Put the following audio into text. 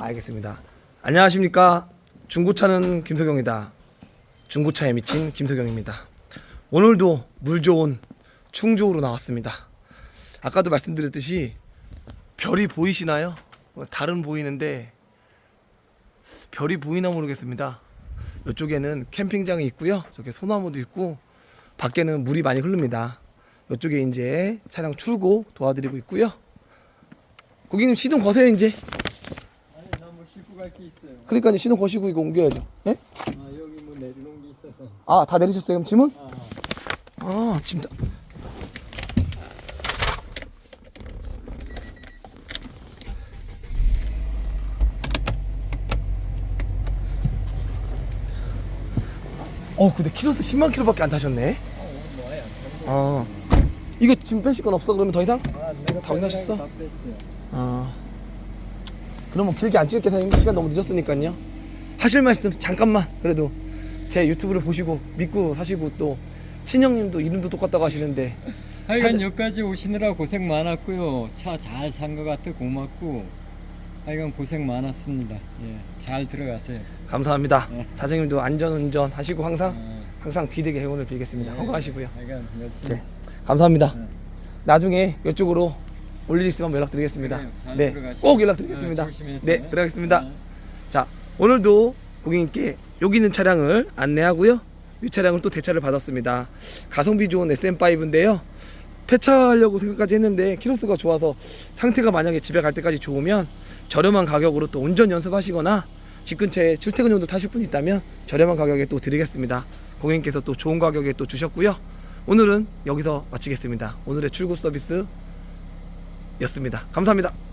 알겠습니다. 안녕하십니까. 중고차는 김석영이다. 중고차에 미친 김석영입니다. 오늘도 물 좋은 충주로 나왔습니다. 아까도 말씀드렸듯이 별이 보이시나요? 어, 달은 보이는데 별이 보이나 모르겠습니다. 이쪽에는 캠핑장이 있고요. 저기 소나무도 있고 밖에는 물이 많이 흐릅니다. 이쪽에 이제 차량 출고 도와드리고 있고요. 고객님 시동 거세요 이제. 갈 게 있어요. 그러니까 시동 거시고 이거 옮겨야죠. 예? 아 여기 뭐 내려놓은 게 있어서. 아 다 내리셨어요 그럼 짐은? 아 아 짐. 다... 어 근데 키로수 10만 킬로밖에 안 타셨네. 어, 뭐야? 아 이거 짐 빼실 건 없어 그러면 더 이상? 아 내가 다 확인하셨어? 다 뺐어요. 아 그러면 길게 안 찍을게 사장님 시간 너무 늦었으니까요 하실 말씀 잠깐만 그래도 제 유튜브를 보시고 믿고 사시고 또 친형님도 이름도 똑같다고 하시는데 하여간 하여튼- 여기까지 오시느라 고생 많았고요. 차 잘 산 것 같아 고맙고. 하여간 고생 많았습니다. 예, 잘 들어가세요. 감사합니다 네. 사장님도 안전운전 하시고 항상 어, 항상 귀되게 행운을 빌겠습니다 예, 건강하시고요 하여간 열심히. 네. 감사합니다 네. 나중에 이쪽으로 올릴 일 있으면 연락드리겠습니다. 네, 들어가시고. 꼭 연락드리겠습니다. 어, 조심해서. 네 들어가겠습니다. 어. 자 오늘도 고객님께 여기 있는 차량을 안내하고요. 이 차량을 또 대차를 받았습니다. 가성비 좋은 SM5인데요. 폐차하려고 생각까지 했는데 키로수가 좋아서 상태가 만약에 집에 갈 때까지 좋으면 저렴한 가격으로 또 운전 연습하시거나 집 근처에 출퇴근 정도 타실 분 있다면 저렴한 가격에 또 드리겠습니다. 고객님께서 또 좋은 가격에 또 주셨고요. 오늘은 여기서 마치겠습니다. 오늘의 출고 서비스 였습니다. 감사합니다